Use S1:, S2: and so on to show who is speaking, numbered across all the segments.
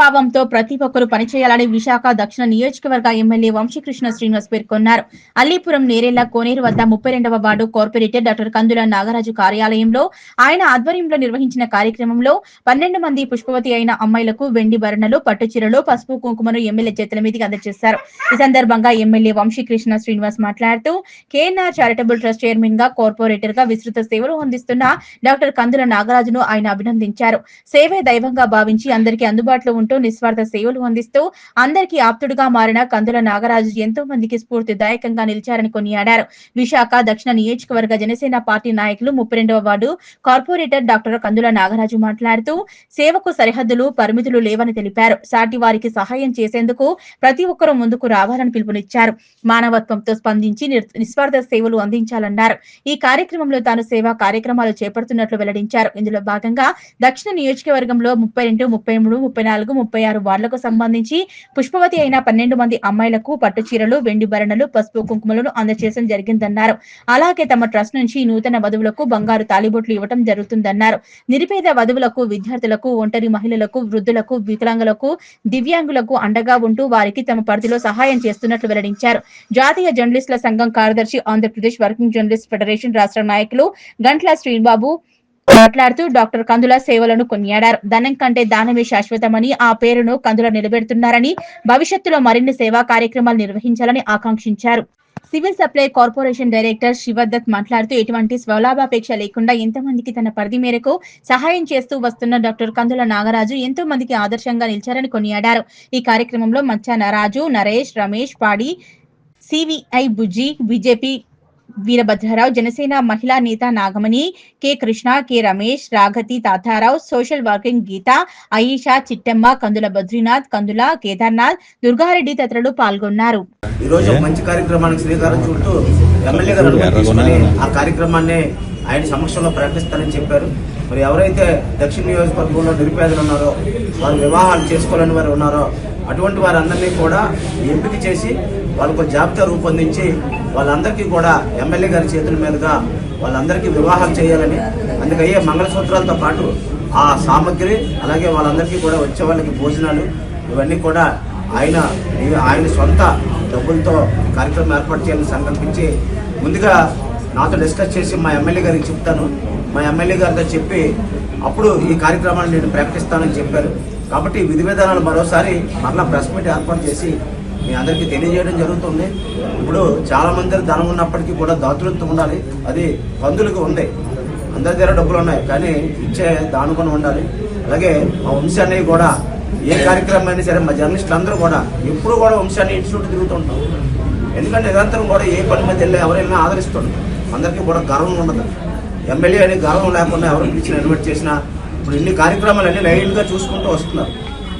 S1: భావంతో ప్రతి ఒక్కరూ పనిచేయాలని విశాఖ దక్షిణ నియోజకవర్గ ఎమ్మెల్యే వంశీకృష్ణ శ్రీనివాస్ పేర్కొన్నారు. అల్లీపురం నేరేళ్ళ కోనేరు వద్ద ముప్పై రెండవ ward corporator doctor Kandula Nagaraju కార్యాలయంలో ఆయన ఆధ్వర్యంలో నిర్వహించిన కార్యక్రమంలో పన్నెండు మంది పుష్పవతి అయిన అమ్మాయిలకు వెండి భరణలు పట్టు చీరలు పసుపు కుంకుమను ఎమ్మెల్యే చేతుల మీదకి అందజేశారు. ఈ సందర్భంగా ఎమ్మెల్యే వంశీకృష్ణ శ్రీనివాస్ మాట్లాడుతూ కేఎన్ఆర్ చారిటబుల్ ట్రస్ట్ చైర్మన్గా కార్పొరేటర్గా విస్తృత సేవలు అందిస్తున్న డాక్టర్ కందుల నాగరాజును ఆయన అభినందించారు. సేవే దైవంగా భావించి అందరికీ అందుబాటులో ఉంటూ నిస్వార్థ సేవలు అందిస్తూ అందరికీ ఆప్తుడుగా మారిన కందుల నాగరాజు ఎంతో మందికి స్ఫూర్తిదాయకంగా నిలిచారని కొనియాడారు. విశాఖ దక్షిణ నియోజకవర్గ జనసేన పార్టీ నాయకులు ముప్పై రెండవ ward corporator doctor Kandula Nagaraju మాట్లాడుతూ సేవకు సరిహద్దులు పరిమితులు లేవని తెలిపారు. సాటి వారికి సహాయం చేసేందుకు ప్రతి ఒక్కరూ ముందుకు రావాలని పిలుపునిచ్చారు. మానవత్వంతో స్పందించి నిస్వార్థ సేవలు అందించాలన్నారు. ఈ కార్యక్రమంలో తాను సేవా కార్యక్రమాలు చేపడుతున్నట్లు వెల్లడించారు. ఇందులో భాగంగా దక్షిణ నియోజకవర్గంలో ముప్పై రెండు ముప్పై మూడు ముప్పై నాలుగు ముప్పై ఆరు వార్డులకు సంబంధించి పుష్పవతి అయిన పన్నెండు మంది అమ్మాయిలకు పట్టు చీరలు వెండి భరణలు పసుపు కుంకుమలను అందజేయడం జరిగిందన్నారు. అలాగే తమ ట్రస్ట్ నుంచి నూతన వధువులకు బంగారు తాలిబొట్లు ఇవ్వడం జరుగుతుందన్నారు. నిరుపేద వధువులకు విద్యార్థులకు ఒంటరి మహిళలకు వృద్ధులకు వికలాంగులకు దివ్యాంగులకు అండగా ఉంటూ వారికి తమ పరిధిలో సహాయం చేస్తున్నట్లు వెల్లడించారు. జాతీయ జర్నలిస్టుల సంఘం కార్యదర్శి ఆంధ్రప్రదేశ్ వర్కింగ్ జర్నలిస్ట్ ఫెడరేషన్ రాష్ట్ర నాయకులు గంట్ల శ్రీబాబు మాట్లాడుతూ డాక్టర్ కందుల సేవలను కొనియాడారు. ధనం కంటే దానమే శాశ్వతమని ఆ పేరును కందుల నిలబెడుతున్నారని భవిష్యత్తులో మరిన్ని సేవా కార్యక్రమాలు నిర్వహించాలని ఆకాంక్షించారు. Civil supply corporation director Shivadatt మాట్లాడుతూ ఎటువంటి స్వలాభాపేక్ష లేకుండా ఎంతమందికి తన పరిధి మేరకు సహాయం చేస్తూ వస్తున్న డాక్టర్ కందుల నాగరాజు ఎంతో మందికి ఆదర్శంగా నిలిచారని కొనియాడారు. ఈ కార్యక్రమంలో మచ్చ నరాజు నరేష్ రమేష్ పాడి సివిఐ బుజ్జి బీజేపీ వీరభద్రరావు జనసేన మహిళా నేత Nagamani K Krishna K Ramesh Raghati Tatarao social working Geetha Ayesha Chittamma Kandula Badrinath Kandula Kedarnath Durgareddy తదితరులు పాల్గొన్నారు.
S2: ఈ రోజు మంచి కార్యక్రమానికి శ్రీకారం చుట్టూ ఎమ్మెల్యే గారు ఆ కార్యక్రమాన్ని ఆయన సమక్షంలో ప్రకటిస్తారని చెప్పారు. మరి ఎవరైతే దక్షిణ నియోజకవర్గంలో నిరుపేదలు ఉన్నారో వారు వివాహాలు చేసుకోలేని వారు ఉన్నారో అటువంటి వారందరినీ కూడా ఎంపిక చేసి వాళ్ళకు జాబితా రూపొందించి వాళ్ళందరికీ కూడా ఎమ్మెల్యే గారి చేతుల మీదుగా వాళ్ళందరికీ వివాహాలు చేయాలని అందుకయ్యే మంగళసూత్రాలతో పాటు ఆ సామగ్రి అలాగే వాళ్ళందరికీ కూడా వచ్చే వాళ్ళకి భోజనాలు ఇవన్నీ కూడా ఆయన ఆయన సొంత డబ్బులతో కార్యక్రమం ఏర్పాటు చేయాలని సంకల్పించి ముందుగా నాతో డిస్కస్ చేసి మా ఎమ్మెల్యే గారికి చెప్తాను. మా ఎమ్మెల్యే గారితో చెప్పి అప్పుడు ఈ కార్యక్రమాన్ని నేను ప్రకటిస్తానని చెప్పారు. కాబట్టి విధి విధానాలు మరోసారి మరలా ప్రెస్ మీట్ ఏర్పాటు చేసి మీ అందరికీ తెలియజేయడం జరుగుతుంది. ఇప్పుడు చాలా మంది ధనం ఉన్నప్పటికీ కూడా దాతృత్వం ఉండాలి. అది పందులకు ఉంది. అందరి దగ్గర డబ్బులు ఉన్నాయి కానీ ఇచ్చే దానుకొని ఉండాలి. అలాగే మా వంశాన్ని కూడా ఏ కార్యక్రమం అయినా సరే మా జర్నలిస్టులు అందరూ కూడా ఎప్పుడు కూడా వంశాన్ని ఇన్స్టిట్యూట్ తిరుగుతుంటాం ఎందుకంటే నిరంతరం కూడా ఏ పని మీద వెళ్ళి ఎవరైనా ఆదరిస్తుంటాం అందరికీ కూడా గర్వం ఉండదు. ఎమ్మెల్యే అని గర్వం లేకుండా ఎవరు పిలిచిన ఇన్వైట్ చేసినా ఇప్పుడు ఇన్ని కార్యక్రమాలు అన్ని లైన్గా చూసుకుంటూ వస్తున్నారు.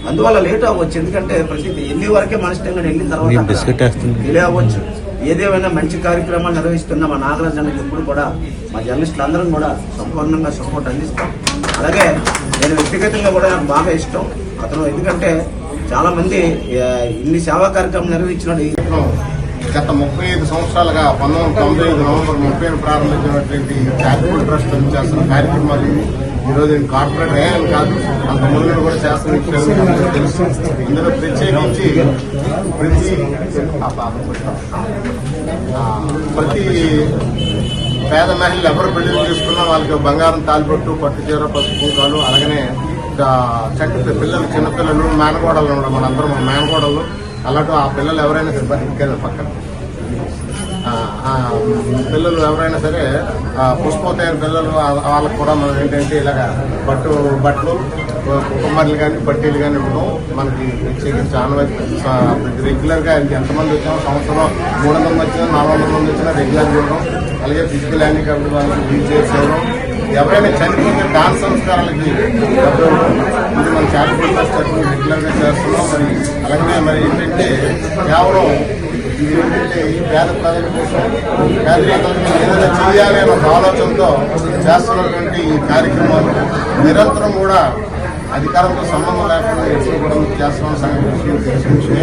S2: అందువల్ల లేట్ అవ్వచ్చు. ఎందుకంటే ప్రతి వెళ్ళే వరకే మన ఇష్టంగా వెళ్ళిన తర్వాత. డిలే అవ్వచ్చు. ఏదేమైనా మంచి కార్యక్రమాలు నిర్వహిస్తున్న మా నాగరాజ్ అన్నకి ఎప్పుడు కూడా మా జర్నలిస్టులు అందరం కూడా సంపూర్ణంగా సపోర్ట్ అందిస్తాం. అలాగే నేను వ్యక్తిగతంగా కూడా నాకు బాగా ఇష్టం. అతను ఎందుకంటే చాలా మంది ఆ, ఇన్ని సేవా కార్యక్రమాలు నిర్వహించినాడు ఈ-
S3: గత ముప్పై ఐదు సంవత్సరాలుగా పంతొమ్మిది తొంభై ఐదు నవంబర్ ముప్పై ప్రారంభించినటువంటి చారిటబుల్ ట్రస్ట్ చేస్తున్న కార్యక్రమాలు ఈరోజు ఈ రోజు నేను కార్పొరేట్ అయ్యాను కాదు అంత ముందు కూడా చేస్తున్న విషయాలు తెలుసు. ఇందులో ప్రత్యేకించి ప్రతి ప్రతి పేద మహిళలు ఎవరు పెళ్ళి చేసుకున్నా వాళ్ళకి బంగారం తాలిపట్టు పట్టు చీర పసుపు కుంకాలు అలాగనే ఇంకా చక్క పిల్లలు చిన్నపిల్లలు మేనగోడలు ఉండడం మనందరం మేనగోడలు. అలాంటి ఆ పిల్లలు ఎవరైనా సరే బయట పక్కన. పిల్లలు ఎవరైనా సరే ఆ, పిల్లలు వాళ్ళకు కూడా మనం ఏంటంటే ఇలాగ బట్టు బట్టలు కుమ్మర్లు కానీ పట్టీలు కానీ ఇవ్వడం మనకి ప్రత్యేకించి ఆనవాయితీ ప్రతి రెగ్యులర్గా ఎంతమంది వచ్చామో సంవత్సరం మూడు వందల మంది వచ్చినా నాలుగు వందల మంది వచ్చినా రెగ్యులర్గా ఇవ్వడం. అలాగే ఫిజికల్ హ్యాండిక్యాప్డ్ వాళ్ళకి వీల్ చైర్స్ ఇవ్వడం. ఎవరైనా చనిపోతే దాన సంస్కారాలకి డబ్బులు ఇది మన చారిటబుల్ ట్రస్ట్ రెగ్యులర్గా చేస్తున్నాం మరి. అలాగే మరి ఏంటంటే కేవలం ఇది ఏంటంటే ఈ పేద ప్రజల కోసం ఏదైనా చేయాలి అనే ఆలోచనతో చేస్తున్నటువంటి ఈ కార్యక్రమాలు నిరంతరం కూడా అధికారంతో సంబంధం లేకుండా ఎప్పుడు కూడా మీకు చేస్తామని సంగతి విషయం తెలిసిన విషయమే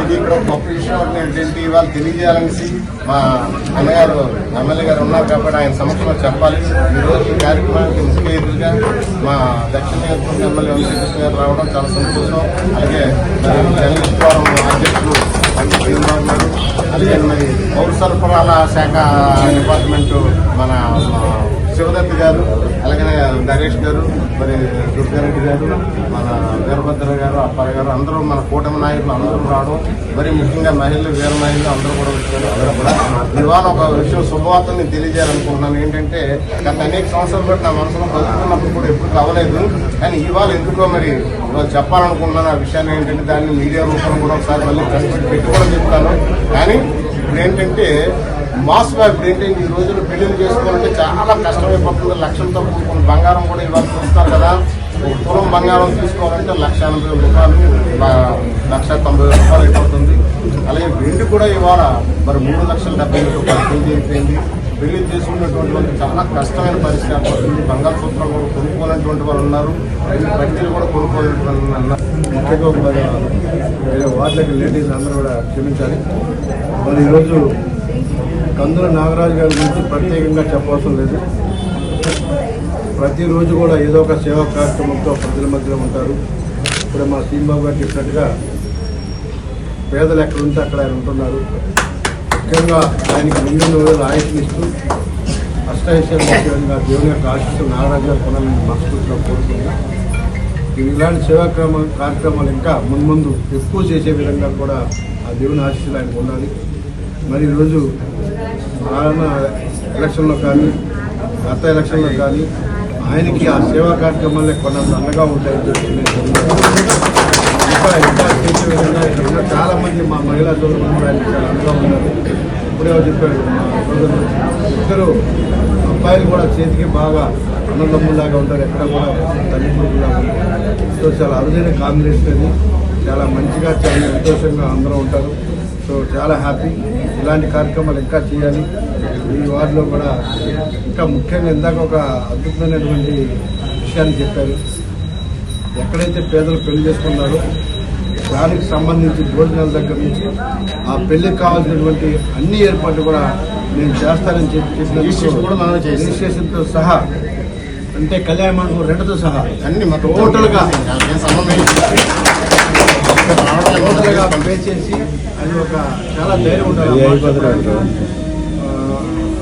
S3: ఇది ఇక్కడ గొప్ప విషయం ఏంటంటే ఇవాళ తెలియజేయాలనేసి మా అన్నగారు ఎమ్మెల్యే గారు ఉన్నారు కాబట్టి ఆయన సమక్షంలో చెప్పాలి. ఈరోజు ఈ కార్యక్రమానికి ముఖ్య ఎదురుగా మా దక్షిణ నియోజకవర్గ ఎమ్మెల్యే వంశీకృష్ణ గారు రావడం చాలా సంతోషం. అలాగే మరి అధ్యక్షుడు పండిట్ శ్రీనివాస్ గారు అలాగే మరి పౌర సరఫరాల శాఖ డిపార్ట్మెంటు మన శివదత్తి గారు అలాగే నరేష్ గారు మరి దుర్గారెడ్డి గారు మన వీరభద్ర గారు అప్పారావు గారు అందరూ మన కూటమి నాయకులు అందరూ రావడం మరి ముఖ్యంగా మహిళలు వీర మహిళలు అందరూ కూడా వచ్చారు. అందరూ కూడా ఇవాళ ఒక విషయం శుభవార్తని తెలియజేయాలనుకుంటున్నాను. ఏంటంటే గత అనేక సంవత్సరాలు బట్టి నా మనసులో బతుకున్నప్పుడు కూడా ఎప్పుడు అవ్వలేదు కానీ ఇవాళ ఎందుకో మరి చెప్పాలనుకుంటున్నాను. ఆ విషయాన్ని ఏంటంటే దాన్ని మీడియా రూపంలో కూడా ఒకసారి మళ్ళీ కష్టపడి పెట్టుకోవడం చెప్తాను. కానీ ఇప్పుడు ఏంటంటే మాస్ ఇప్పుడు ఏంటంటే ఈ రోజులు పెళ్ళిళ్ళు చేసుకోవాలంటే చాలా కష్టమైపోతుంది లక్షలతో కూడుకున్న బంగారం కూడా ఇవాళ చూస్తారు కదా. పూర్వం బంగారం తీసుకోవాలంటే లక్ష ఎనభై రూపాయలు లక్ష తొంభై రూపాయలు అయిపోతుంది. అలాగే వెండి కూడా ఇవాళ మరి మూడు లక్షల డెబ్బై రూపాయలు కేజీ అయిపోయింది. పెళ్ళి చేసుకున్నటువంటి చాలా కష్టమైన పరిస్థితి. ఏర్పడుతుంది బంగాళసూత్రాలు కూడా కొనుక్కోనేటువంటి వాళ్ళు ఉన్నారు. రెండు బట్టలు కూడా కొనుక్కోలేనటువంటి వాళ్ళు ఉన్నారు.
S4: ముఖ్యంగా వార్డులకి లేడీస్ అందరూ కూడా క్షమించాలి. మరి ఈరోజు కందుల నాగరాజు గారి గురించి ప్రత్యేకంగా చెప్పవసరం లేదు. ప్రతిరోజు కూడా ఏదో ఒక సేవా కార్యక్రమంతో ప్రజల మధ్యలో ఉంటారు. ఇప్పుడు మా శ్రీబాబు గారు చెప్పినట్టుగా పేదలు ఎక్కడ ఉంటే అక్కడ ఆయన ఉంటున్నారు. ముఖ్యంగా ఆయనకి ముందు రోజులు ఆయుష్నిస్తూ ముఖ్యంగా దేవుని యొక్క ఆశిస్తూ నాగరాజు గారు కొనాలని మనస్ఫూర్తిగా కోరుకుంటున్నాం. ఇలాంటి సేవా క్రమ కార్యక్రమాలు ఇంకా మున్ముందు ఎక్కువ చేసే విధంగా కూడా ఆ దేవుని ఆశీస్సులు ఆయనకు ఉండాలి మరి ఈరోజు ఆయన ఎలక్షన్లో కానీ గత ఎలక్షన్లో కానీ ఆయనకి ఆ సేవా కార్యక్రమాలే కొన్నంత అండగా ఉంటాయని చెప్పి ఇంకా ఇంకా చేసే విధంగా ఇక్కడ ఉన్న చాలా మంది మా మహిళా సోదరులు ఆయనకి చాలా అండగా ఉన్నారు. ఇప్పుడే చెప్పాడు మా సోదరులు ఇద్దరు అబ్బాయిలు కూడా చేతికి బాగా అన్నదమ్ములాగా ఉంటారు. ఎక్కడ కూడా తల్లిదండ్రులాగా సో చాలా అరుదైన కాంబినేషన్ అది చాలా మంచిగా చాలా సంతోషంగా అందరూ ఉంటారు. సో చాలా హ్యాపీ. ఇలాంటి కార్యక్రమాలు ఇంకా చేయాలి. ఈ వార్డులో కూడా ఇంకా ముఖ్యంగా ఇందాక ఒక అద్భుతమైనటువంటి విషయాన్ని చెప్పారు. ఎక్కడైతే పేదలు పెళ్ళి చేసుకున్నారో దానికి సంబంధించి భోజనాల దగ్గర నుంచి ఆ పెళ్ళికి కావాల్సినటువంటి అన్ని ఏర్పాట్లు కూడా నేను చేస్తానని చెప్పి. రిజిస్ట్రేషన్తో సహా అంటే కళ్యాణ మండపం రెండుతో సహా
S3: అన్ని
S4: టోటల్గా చేసి అది ఒక చాలా ధైర్యం ఉండాలి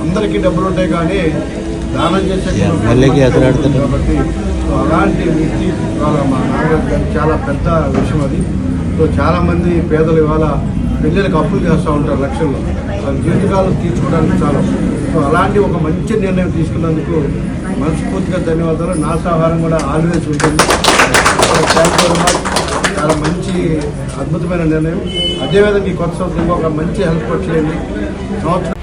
S4: అందరికీ డబ్బులు ఉంటాయి కానీ దానం చేసే. కాబట్టి అలాంటి వ్యక్తి ఇవాళ మా గారికి చాలా పెద్ద విషయం అది. సో చాలా మంది పేదలు ఇవాళ పెళ్ళిళ్ళకి అప్పులు చేస్తూ ఉంటారు లక్షల్లో. వాళ్ళ జీవితకాలం తీర్చుకోవడానికి చాలు. సో అలాంటి ఒక మంచి నిర్ణయం తీసుకున్నందుకు మనస్ఫూర్తిగా ధన్యవాదాలు. నా సహకారం కూడా ఆల్వేస్ ఉంటుంది. చాలా మంచి అద్భుతమైన నిర్ణయం. అదేవిధంగా ఈ కొత్త సంవత్సరం ఒక మంచి హెల్త్ వచ్చేయండి సంవత్సరం.